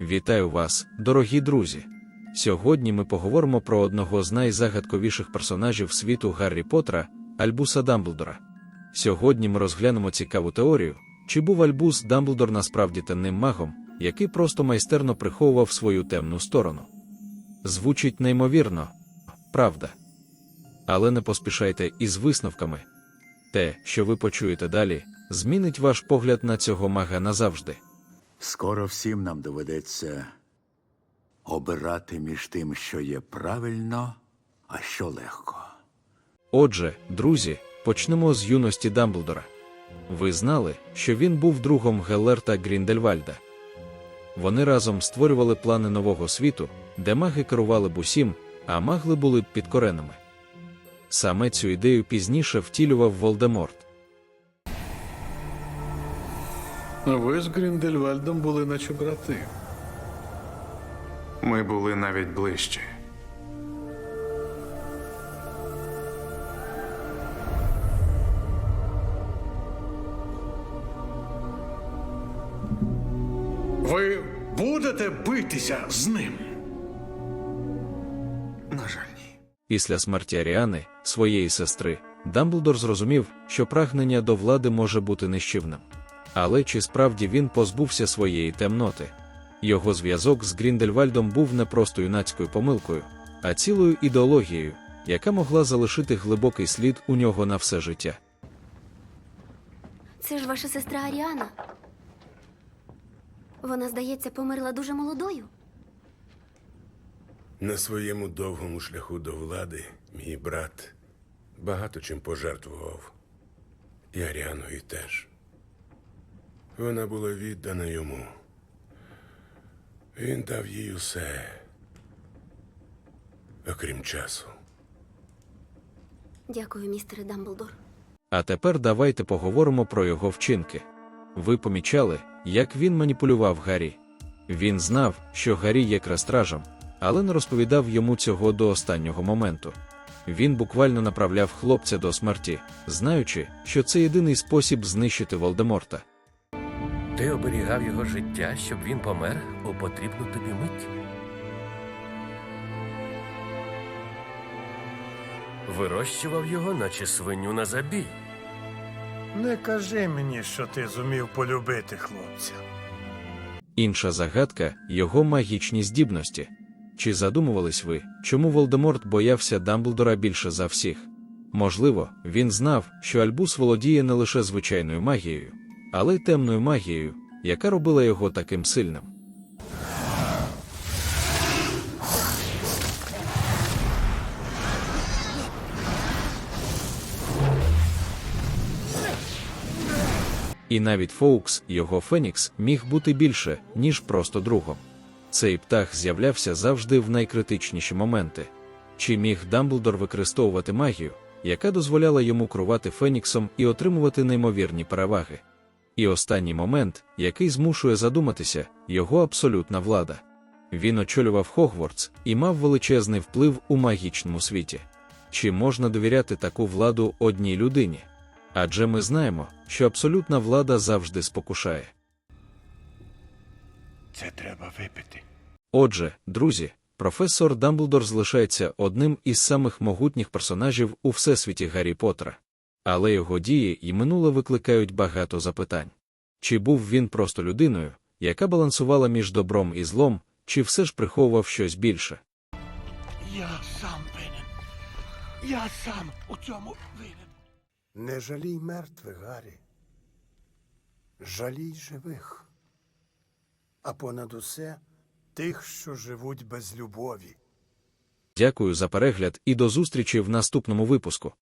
Вітаю вас, дорогі друзі! Сьогодні ми поговоримо про одного з найзагадковіших персонажів світу Гаррі Поттера – Альбуса Дамблдора. Сьогодні ми розглянемо цікаву теорію, чи був Альбус Дамблдор насправді темним магом, який просто майстерно приховував свою темну сторону. Звучить неймовірно, правда. Але не поспішайте із висновками. Те, що ви почуєте далі, змінить ваш погляд на цього мага назавжди. Скоро всім нам доведеться обирати між тим, що є правильно, а що легко. Отже, друзі, почнемо з юності Дамблдора. Ви знали, що він був другом Геллерта Гріндельвальда. Вони разом створювали плани нового світу, де маги керували б усім, а магли були б підкореними. Саме цю ідею пізніше втілював Волдеморт. Ви з Гріндельвальдом були наче брати. Ми були навіть ближче. Ви будете битися з ним. На жаль, ні. Після смерті Аріани, своєї сестри, Дамблдор зрозумів, що прагнення до влади може бути нищівним. Але чи справді він позбувся своєї темноти? Його зв'язок з Гріндельвальдом був не просто юнацькою помилкою, а цілою ідеологією, яка могла залишити глибокий слід у нього на все життя. Це ж ваша сестра Аріана. Вона, здається, померла дуже молодою. На своєму довгому шляху до влади мій брат багато чим пожертвував. І Аріаною теж. Вона була віддана йому. Він дав їй усе, окрім часу. Дякую, містере Дамблдор. А тепер давайте поговоримо про його вчинки. Ви помічали, як він маніпулював Гаррі. Він знав, що Гаррі є крестражем, але не розповідав йому цього до останнього моменту. Він буквально направляв хлопця до смерті, знаючи, що це єдиний спосіб знищити Волдеморта. Ти оберігав його життя, щоб він помер у потрібну тобі мить. Вирощував його, наче свиню на забій. Не кажи мені, що ти зумів полюбити хлопця. Інша загадка його магічні здібності. Чи задумувались ви, чому Волдеморт боявся Дамблдора більше за всіх? Можливо, він знав, що Альбус володіє не лише звичайною магією, але й темною магією, яка робила його таким сильним. І навіть Фоукс, його Фенікс, міг бути більше, ніж просто другом. Цей птах з'являвся завжди в найкритичніші моменти. Чи міг Дамблдор використовувати магію, яка дозволяла йому керувати Феніксом і отримувати неймовірні переваги? І останній момент, який змушує задуматися, його абсолютна влада. Він очолював Хогвартс і мав величезний вплив у магічному світі. Чи можна довіряти таку владу одній людині? Адже ми знаємо, що абсолютна влада завжди спокушає. Це треба випити. Отже, друзі, професор Дамблдор залишається одним із самих могутніх персонажів у всесвіті Гаррі Поттера. Але його дії і минуле викликають багато запитань. Чи був він просто людиною, яка балансувала між добром і злом, чи все ж приховував щось більше? Я сам винен. Я сам у цьому винен. Не жалій мертвих, Гаррі. Жалій живих. А понад усе тих, що живуть без любові. Дякую за перегляд і до зустрічі в наступному випуску.